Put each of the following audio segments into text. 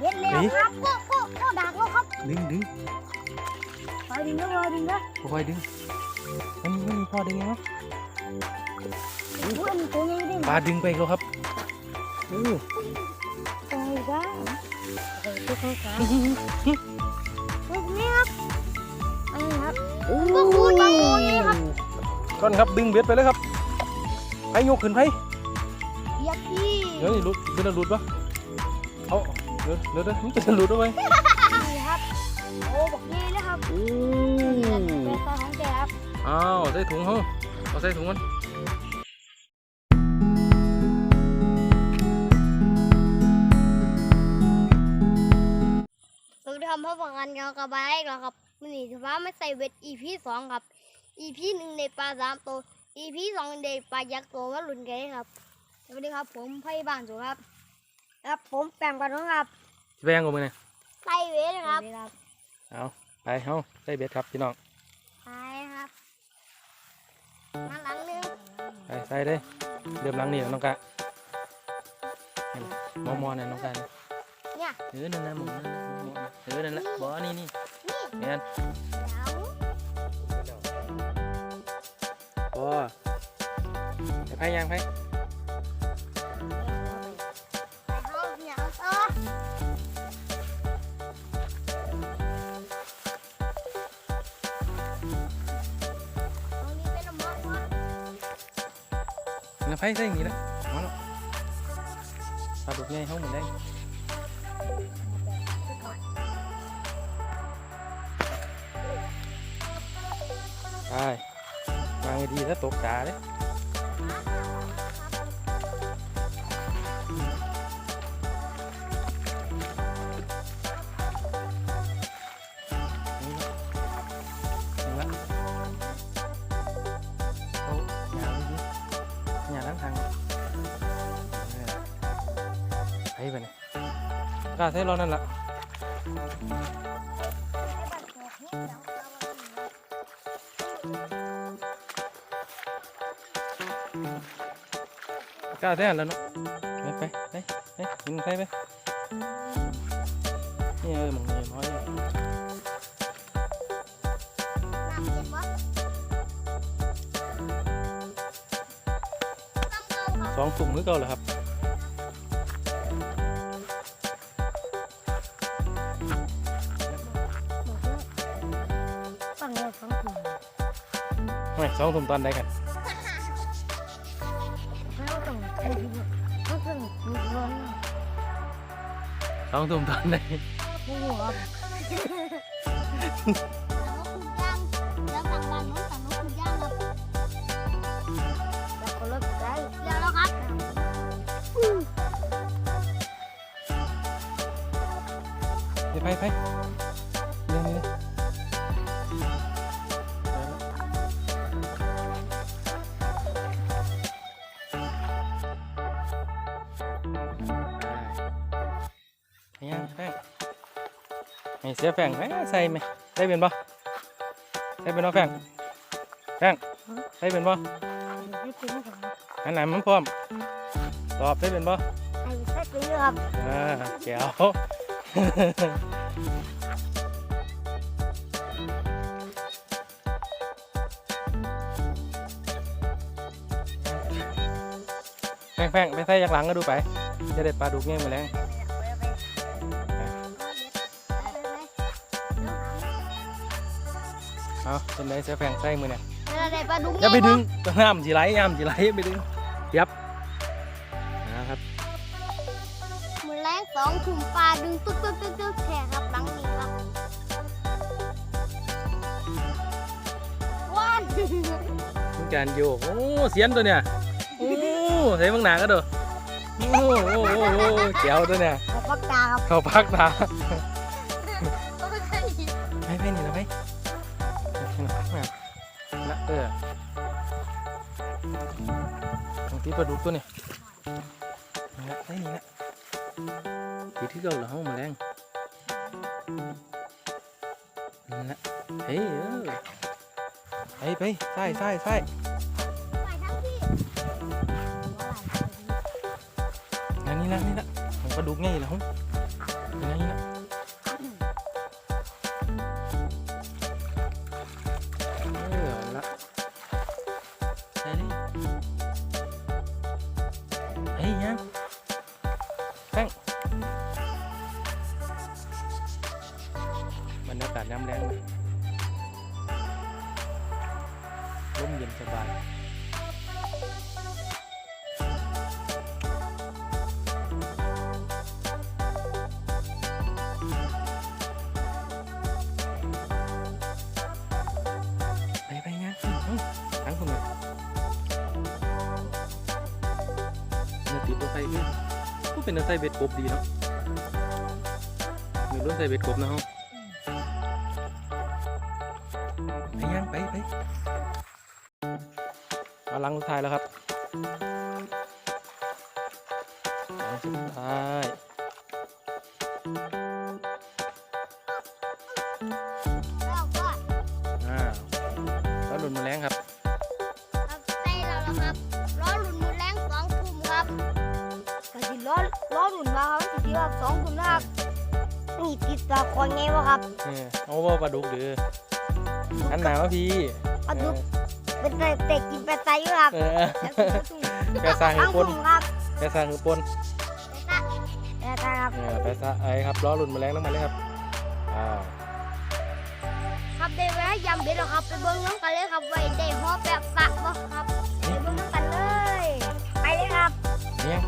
เบ็ดแล้วครับโก้โก้โก้ดักแล้วครับดึงดึงไปดึงนะไปดึงนะค่อยๆดึงมันนี่มันนี่พ่อดึงยังไงอุ้ยอันนี้ตัวใหญ่ดิปลาดึงไปอีกแล้วครับโอ้ตัวใหญ่จ้าโอ้ยตัวข้างขาลูกนี่ครับอันนี้ครับโอ้ก็คูณบางโมนี่ครับก้อนครับดึงเบ็ดไปเลยครับไผ่ยกขึ้นไผ่เหยียบพี่เดี๋ยวนี่หลุดเป็นอะไรหลุดปะเอา เดี๋ยวเดี๋ยวเดี๋ยวมันจะหลุดเอาไว้นี่ครับ โอ้บอกนี่เลยครับโอ้เป็นปลาของแกครับอ้าวใส่ถุงเฮาเอาใส่ถุงมันสวัสดีครับพ่อฟังกันเกี่ยวกับอะไรแล้วครับวันนี้ถือว่าไม่ใส่เวท EP สองครับ EP หนึ่งในปลาสามตัว EP สองในปลายักษ์ตัวมาหลุนกันครับสวัสดีครับผมพยาบาลสุครับ ครับผมแปมกันน้องครับสิแบงกับมือเนี่ยใส่เวทครับเอาไปเฮาใส่เบ็ดครับพี่น้องใช่ครับมาหลังหนึงไปใส่เลยเริ่มหล้างนี่แล้วน้องกะมอมอเนี่ยน้องกะเนี่ยเนี่ยเออนั่นนะหมองนั่นนะหมองเออนั่นแหละบ่นี่นี่นี่แม่นเดี๋ยวบ่ไปไผยังไผไป แล้วไผใส่อย่างนี้ละมาแล้วปลาดุกใหญ่เฮาหมดได้ไปวางให้ดีถ้าตกตาเด้นี่ ทางไปไปเนี่ยกล้าใส่รอนั่นละกล้าใส่อันแล้วเนาะไปไปไปไปไปไปนี่เออมองเนี่ยน้อย สองตุ่มมือเก่าเลยครับฝั่งเราสองถุงไม่สองตุ่มตอนใดกันแล้วต้องใช้ที่ต้องต้องมีร้อนสองตุ่มตอนใดไม่รู้ครับ ส่เป็นปะให้เป็นครับอันไหนมันพร้อมตอบใส่เป็นปะให้ใช้เป็นครับอ่าแก้ว แป้งแป้งไปใส่ยักหลังก็ดูไป จะได้ปลาดุกเงี้ยมาแรงเอาเป็นไรเสียแป้งใส่มือเนี่ยอะไรปลาดุกอย่าไปดึงน้ำจีไหลน้ำจีไหลอย่าไปดึงยับนะครับมือแรงสองถุงปลาดึงตุ๊ดตุ๊ดตุ๊ดตุ๊ดแข่ครับหลังนี้ครับว้านมีการโยกโอ้เสียนตัวเนี่ยโอ้ ใส่บางหนาก็เด้อโอ้โหโอ้โหโอ้โหแก้วตัวเนี่ยขอบคุณตาครับเขาพักตาไม่เคยเห็นไปไปนี่ละไปมาละเออตรงที่ปลาดุกตัวเนี่ยนี่ละไปนี่ละตีที่เกาเหรอห้องแมลงนั่นละเฮ้ยเออไปไปใส่ใส่ใส่ นี่นะนี่นะของปลาดุกไงล่ะฮุนี่นะนี่นะเออละใช่ดิเฮ้ยยังแป้งบรรยากาศน้ำแรงไหมร่มเย็นสบาย เนื้อติดตัวไฟขึ้นก็เป็นเนื้อไส้เบ็ดกบดีเนาะเนื้อล้วนไส้เบ็ดกบนะฮะไปยังไปไปเอาลังสุดท้ายแล้วครับลังสุดท้ายแล้วก็อ้าวแล้วหลุนมาแรงครับครับ มันสิที่ว่าสองทุ่มนะครับนี่ติดตาคอนไงวะครับเนี่ยเอาว่าปลาดุกเดืออันหนาวะพี่ปลาดุกเป็นแต่แต่กินปลาไตอยู่ครับเออแล้วกินปลาตุ้งแปะซาทั้คืงอปทุ่นมครับแปะซาคือปนแต่ตาครับเนี่ยแปะซาไอ้ครับล้อหลุนมาแรงน้ำมันเลยครับอ้าวครับได้เวลายำเบ็ดแล้วครับไปเบิ้งน้องกันเลยครับไว้ได้หอแบบสะบ่ครับไปเบิ้งน้องกันเลย ไปเลยครับเนี่ย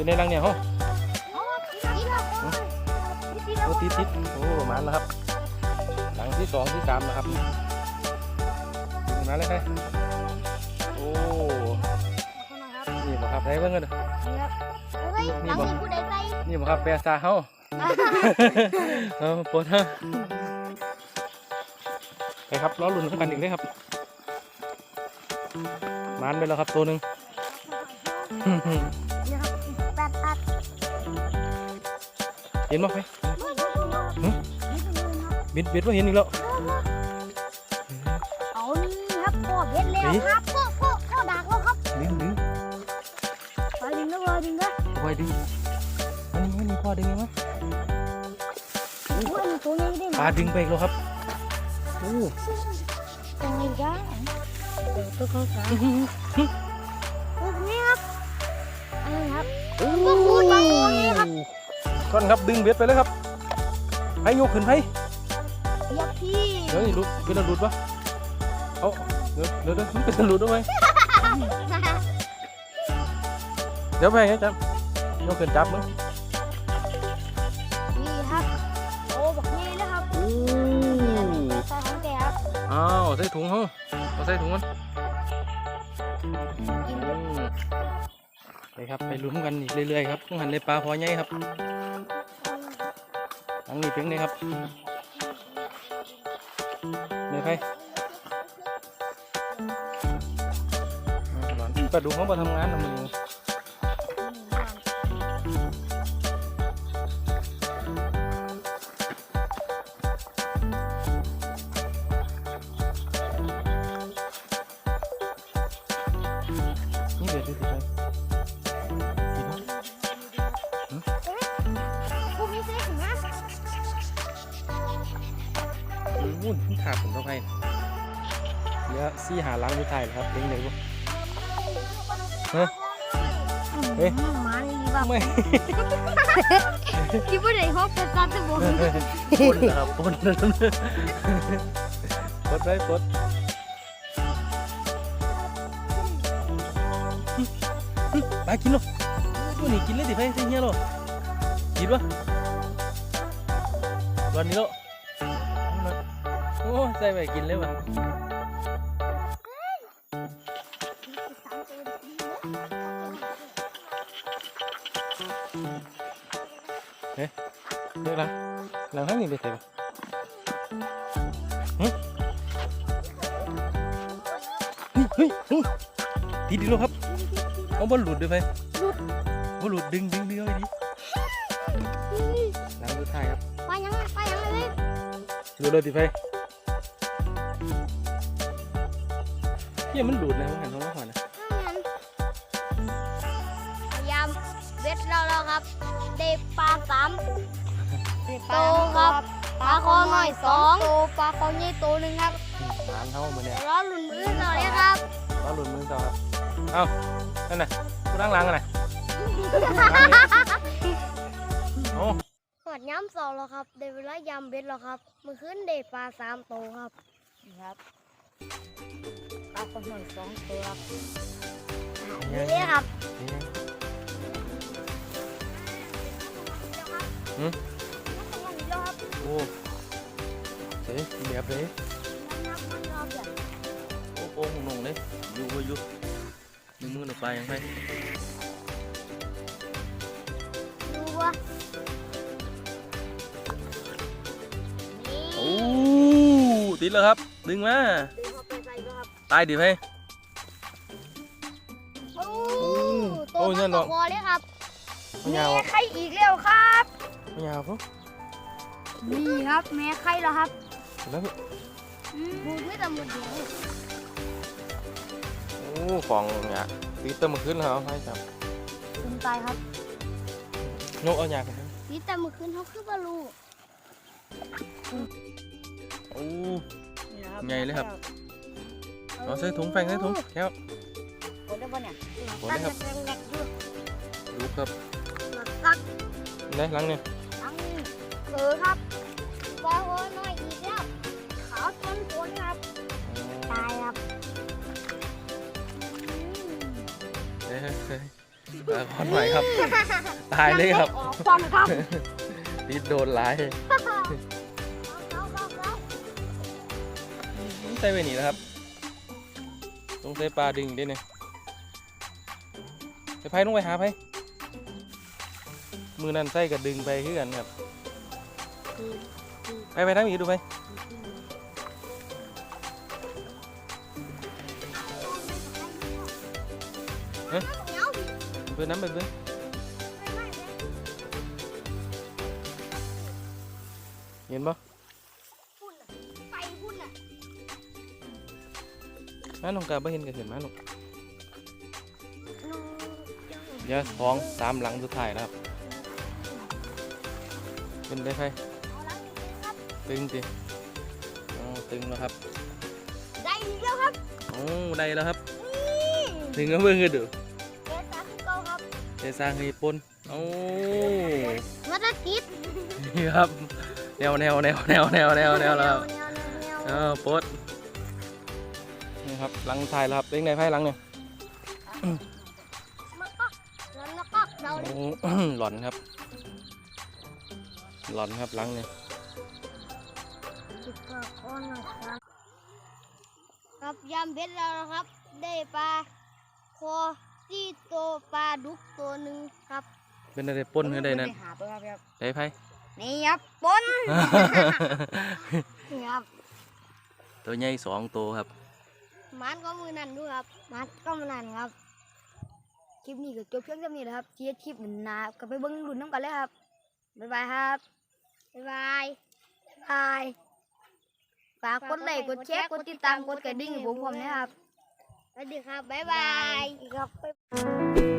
เป็นในรังเนี่ยโอ้โอ้ติดติดแล้วติดแล้วโอ้ติดติดโอ้ประมาณแล้วครับ หลังที่สองที่สามนะครับถึงมาเลยใครโอ้ครับนี่บ่ครับได้เบิ่งกันเด้อครับเฮ้ยหลังนี้ผู้ใดใส่นี่บ่ครับแปะซาเฮาเอาปวดฮะไปครับล้อหลุนเข้ากันอีกเลยครับมานไปแล้วครับตัวหนึ่ง เห็นบ่ไปหืมบิดบิดว่าเห็นอีกแล้วเอานี่ครับพ่อเบ็ดแล้วครับพ่อพ่อพ่อดักแล้วครับดึงดึงไปดึงแล้วเลยดึงแล้วเอาไว้ดึงอันนี้อันนี้พอดึงมั้ยโอ้ยตัวนี้ได้ไหมปลาดึงไปอีกแล้วครับโอ้ตัวนี้จ้าตัวเขาสา ก่อนครับดึงเบ็ดไปเลยครับให้ยกขึ้นให้อย่าพี่เดี๋ยวนี่หลุดเป็นตะหลุดปะเอาเดี๋ยวเดี๋ยวเดี๋ยวมันเป็นตะหลุดด้วยไหมเดี๋ยวไปไงจับยกขึ้นจับมึงนี่ครับโอ้บอกนี่นะครับโอ้ใส่ของแกครับอ้าวใส่ถุงเฮาเอาใส่ถุงมันกินอืม ไปครับไปลุ้นกันอีกเรื่อยๆครับหันเลยปลาพอใหญ่ครับอังนี้เพียงนี้ครับนี่ใครปลาดุกเขาไปทำงานนะมึ อืมมันขาดผมต้องให้เหลือซี่หาล้างมือไทยเหรอครับเลี้ยงเลยปะเฮ้ยเฮ้ยหมานี่แบบไม่ที่ผู้ใดฮอกจะซัดจะบอกปนนะครับปนปดไว้ปดไปกินหรอตัวนี้กินเลยสิไปใส่เงี้ยหรอกินปะวันนี้หรอโอ้ใส่ไปกินเลยวะเดี๋ยวละหลังข้างนี้ไปใส่ปะหึเฮ้ยเฮ้ยติดดีแล้วครับเอาบอลหลุดด้วยไปบอลหลุดดึงดึงดึงเอาไว้ดิหลังสุดท้ายครับไปยังไปยังเลยหลุดเลยติไป เฮียมันหลุดนะมันหันท้องมาก่อนนะพยายามเบ็ดเราแล้วครับเดปลาสามโตครับปลาคอหน่อยสองโตปลาคอใหญ่โตหนึ่งครับอืมหมานเท่ามือเนี่ยล้อหลุนมือหน่อยครับก็หลุดมือต่อครับเอ้านั่นน่ะกูล้างล้างกันน่ะเอาโอ้หอดย้ำสองแล้วครับได้เวลายำเบ็ดแล้วครับเมื่อคืนได้ปลาสามโตวครับนี่ครับ ปลาคนหนึ่งสองตัวครับนี่ครับนี่ไงหืมแล้วครับโอ้เฮ้ยแบบเลยนับมันรอบอย่างโอ้โป้งหนุ่งเลยอยู่บ่อยู่มือมือหนูไปยังไงดูว่านี่โอ้ติดแล้วครับ ดึงมา ตายดิไปโอ้โอ้ตัวยนั่มันนตเนาะกคอเลยครับไม่ยาวแม่ไข่อีกแล้วครับ ไม่ยาวปุ๊บนี่ครับแม่ไข่แล้วครับแล้วพี่บูดไม่แต่หมดเดียวโอ้ของเนี่ยตีเติมมาขึ้นแล้วให้จับคุณตายครับนกเอาหยากันนี่แต่เมื่อคืนเขาคือบอลูโอ้ นี่นะครับใหญ่เลยครับ เอาใส่ถุงแฟงใส่ถุงแก้วกดได้ปะเนี่ยโอ้ได้ครับตั้งแต่แรกๆอยู่ดูครับหลักตักได้หลังเนี่ยทั้งเออครับปลาหัวน้อยอีกแล้วขาวต้นฝนครับตายครับเฮ้ยเฮ้ยเฮ้ยปลาขอนใหม่ครับ ตายเลยครับออกฟันครับติดโดนหลายเอาเอาเอาเอาใส่ไปนี่นะครับต้อ งใส่ปลาดึงด้เนี่ยไปไพ่ลงไปหาไพ่มือนั่นใส่กับดึงไปคือกันครับไปไปทั้งนี้ดูไปเดี๋ยเพื่อน้ำไปเพื่อเห็นปะ น้าน้องกาไม่เห็นกันเห็นไหมลูกน้องเดี๋ยวท้องตามหลังสุดท้ายแล้วครับเป็นไปไพ่เอาล้างนิดนึงครับตึงสิอ๋อตึงแล้วครับ ได้อีกแล้วครับโอ้ได้แล้วครับนี่ถึงก็เบิ่งกันดูเกสาคือเก่าครับได้สร้างให้ปนโอ้มาตะติดนี่ครับแนวแนวแนวแนวแนวแนวแนวแล้วครับแนวแนวแนวเออปดนี่ครับห ลังท้ายแล้วครับเล็งในไพ่หลังเนี่ยมาก็แล้วแล้วก็เราโอ้หลอนครับ หลอนครับหลังเนี่ยจิบกระก้อนนะครับครับยำเบ็ดแล้วนะครับ ได้ปลาคอซี่ตัวปลาดุกตัวหนึ่งครับ เป็นอะไรปนกันได้นั่นปหาตัวครับครับได้ไพ่นี่ครับปนนี่ครับตัวใหญ่สองตัวครับ มันก็มือนั่นด้วยครับมันก็มือนั่นครับ คลิปนี้ก็จบเพียงเท่านี้แหละครับเชียร์คลิปหนึ่งนาก็ไปเบิ้งรุ่นน้ำกันเลยครับ บ๊ายบายครับ บ๊ายบายบายฝากกดไลค์กดแชร์กดติดตามกดกระดิ่งให้ผมผมนะครับ สวัสดีครับ บ๊ายบายครับ